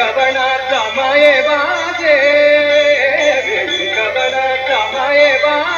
கவனாத்தமயவாதே கவனாத்தமயவாதே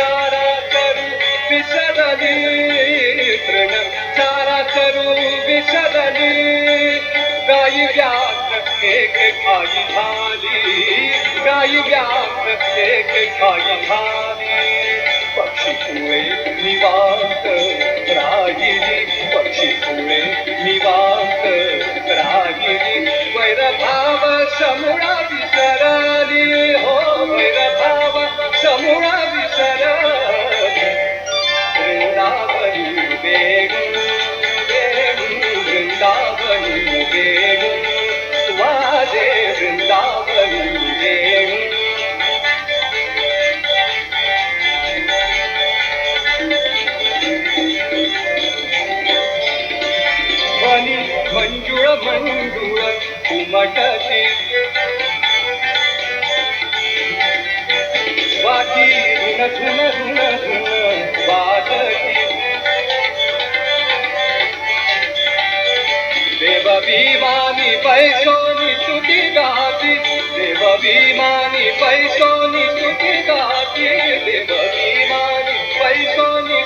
चारा करू विसरली प्रणव चारा करू विसरली. गाई व्यास एक खाई झाली गाई व्यास एक खाई झाली. पक्षी पुळे निवांत राहिली. વટતી વાટી ધુન ધુન ધુન ધુન વાજતી દેવ વિમાની પૈસોની સ્તુતિ ગાતી દેવ વિમાની પૈસોની સ્તુતિ ગાતી દેવ વિમાની પૈસોની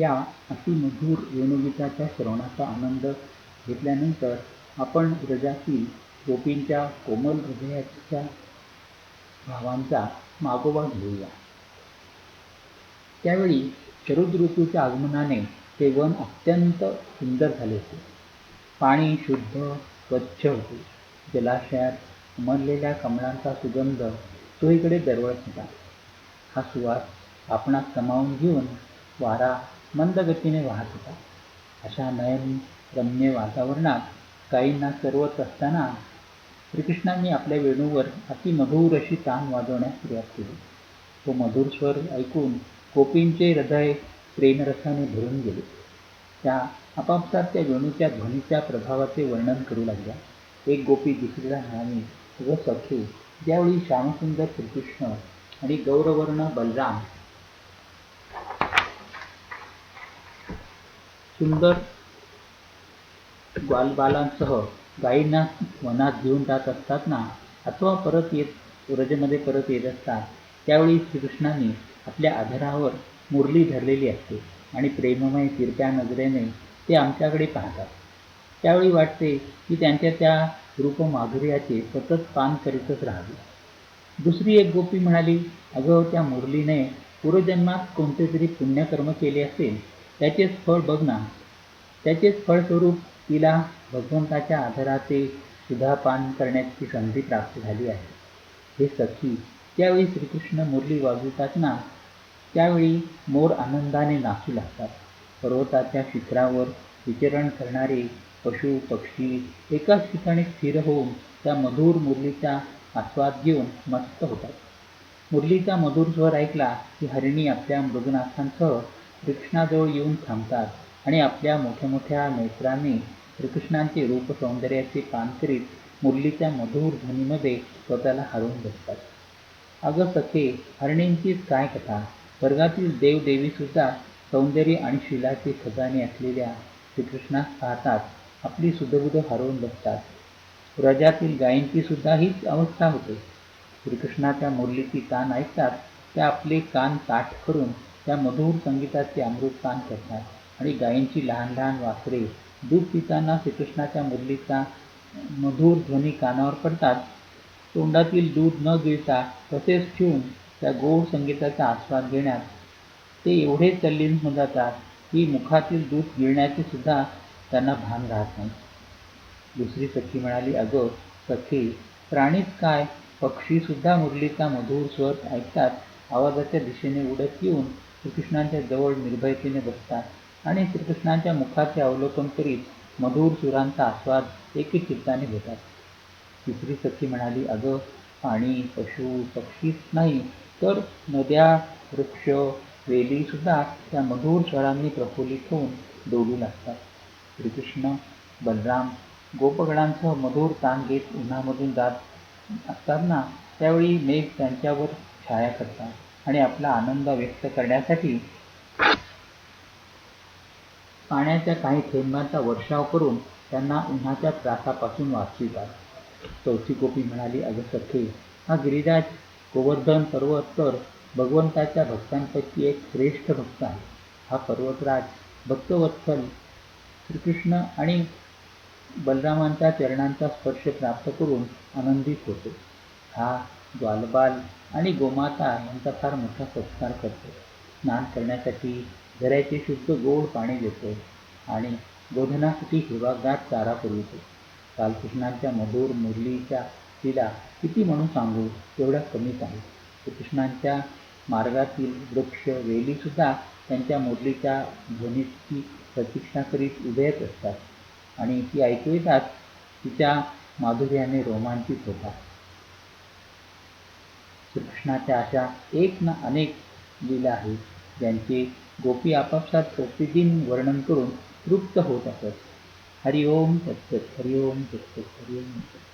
या अतिमधुर वेणुगीताच्या श्रवणाचा आनंद घेतल्यानंतर आपण रजातील गोपींच्या कोमल हृदयाच्या भावांचा मागोवा घेऊया. त्यावेळी शरद ऋतूच्या आगमनाने ते वन अत्यंत सुंदर झाले होते. पाणी शुद्ध स्वच्छ होते. जलाशयात उमरलेल्या कमळांचा सुगंध चोहीकडे दरवळत होता. हा सुवास आपणास समावून घेऊन वारा मंद गतीने वाहत होता. अशा नयन रम्य वातावरणात गायींना सर्वत असताना श्रीकृष्णांनी आपल्या वेणूवर अतिमधुर अशी तान वाजवण्यास सुरुवात केली. तो मधुर स्वर ऐकून गोपींचे हृदय प्रेमरसाने भरून गेले. त्या आपापसात त्या वेणूच्या ध्वनीच्या प्रभावाचे वर्णन करू लागल्या. एक गोपी दुसरीला म्हणाली व सखे ज्यावेळी श्यामसुंदर श्रीकृष्ण आणि गौरवर्ण बलराम सुंदर ग्वालबालांसह गाईंना वनात घेऊन जात असतात ना अथवा परत येत व्रजेमध्ये परत येत असतात त्यावेळी श्रीकृष्णाने आपल्या आधारावर मुरली धरलेली असते आणि प्रेममय तिरप्या नजरेने ते आमच्याकडे पाहतात. त्यावेळी वाटते की त्यांच्या त्या रूपमाधुर्याचे सतत पान करीतच राहावे. दुसरी एक गोपी म्हणाली अगं त्या मुरलीने पूर्वजन्मात कोणते तरी पुण्यकर्म केले असेल त्याचेच फळ बघ ना. त्याचेच फळस्वरूप तिला भगवंताच्या आधाराचे सुधापान करण्याची संधी प्राप्त झाली आहे. हे सखी त्यावेळी श्रीकृष्ण मुरली वाजवतात ना त्यावेळी मोर आनंदाने नाचू लागतात. पर्वताच्या शिखरावर विचरण करणारे पशु पक्षी एकाच ठिकाणी स्थिर होऊन त्या मधुर मुरलीचा आस्वाद घेऊन मस्त होतात. मुरलीचा मधुर स्वर ऐकला की हरिणी आपल्या मृगनाथांसह कृष्णाजवळ येऊन थांबतात आणि आपल्या मोठ्या मोठ्या नेत्रांनी श्रीकृष्णांचे रूप सौंदर्याचे पान करीत मुरलीच्या मधुर ध्वनीमध्ये स्वतःला हरवून बसतात. अगं सखे हरणींचीच काय कथा? वर्गातील देवदेवीसुद्धा सौंदर्य आणि शिलाचे खजाने असलेल्या श्रीकृष्णास पाहतात आपली सुधबुध हरवून बसतात. रजातील गायींची सुद्धा हीच अवस्था होते. श्रीकृष्णाच्या मुरलीची कान ऐकतात त्या आपले कान ताठ करून त्या मधुर संगीताचे अमृतपान करतात आणि गायींची लहान लहान वासरे दूध पिताना श्रीकृष्णाच्या मुरलीचा मधुर ध्वनी कानावर पडतात. तोंडातील दूध न गिळता तसेच ठेवून त्या गोड संगीताचा आस्वाद घेण्यात ते एवढे तल्लीन होऊन जातात की मुखातील दूध गिळण्याचे सुद्धा त्यांना भान राहत नाही. दुसरी सखी म्हणाली अगं सखी प्राणीच काय? पक्षीसुद्धा मुरलीचा मधुर स्वर ऐकतात. आवाजाच्या दिशेने उडत येऊन श्रीकृष्णांच्या जवळ निर्भयतेने बसतात आणि श्रीकृष्णांच्या मुखाचे अवलोकन करीत मधुर सुरांचा आस्वाद एकी चित्ताने घेतात. तिसरी सखी म्हणाली अगं पाणी पशु पक्षीच नाही तर नद्या वृक्ष वेलीसुद्धा त्या मधुर स्वरांनी प्रफुल्लित होऊन डोलू लागतात. श्रीकृष्ण बलराम गोपगणांसह मधुर तान घेत उन्हामधून जात असताना त्यावेळी मेघ त्यांच्यावर छाया करतात. आणि आपला आनंद व्यक्त करण्यासाठी पाण्याच्या काही थेंबांचा वर्षाव करून त्यांना उन्हाच्या त्रासापासून वाचवितात चौथी गोपी म्हणाली अगं सखे हा गिरिराज गोवर्धन पर्वत तर भगवंताच्या भक्तांपैकी एक श्रेष्ठ भक्त आहे. हा पर्वतराज भक्तवत्सल श्रीकृष्ण आणि बलरामांच्या चरणांचा स्पर्श प्राप्त करून आनंदित होतो. हा ग्वालबाल आणि गोमाता यांचा फार मोठा सत्कार करतो. स्नान करण्यासाठी झऱ्याचे शुद्ध गोड पाणी देतो आणि गोधनासाठी हिरवागार चारा पुरवितो. बालकृष्णांच्या मधुर मुरलीच्या तिला किती म्हणून सांगू तेवढ्या कमीच आहे कृष्णांच्या मार्गातील वृक्ष वेलीसुद्धा त्यांच्या मुरलीच्या ध्वनीची प्रतीक्षा करीत उभेच असतात. आणि ती ऐकू येतात तिच्या माधुर्याने रोमांचित होतात. कृष्णाच्या अशा एक ना अनेक लीला आहेत ज्यांचे गोपी आपापसात प्रतिदिन वर्णन करून तृप्त होत असत. हरिओम सत्सत हरिओम सत्सत हरिओम सत्सत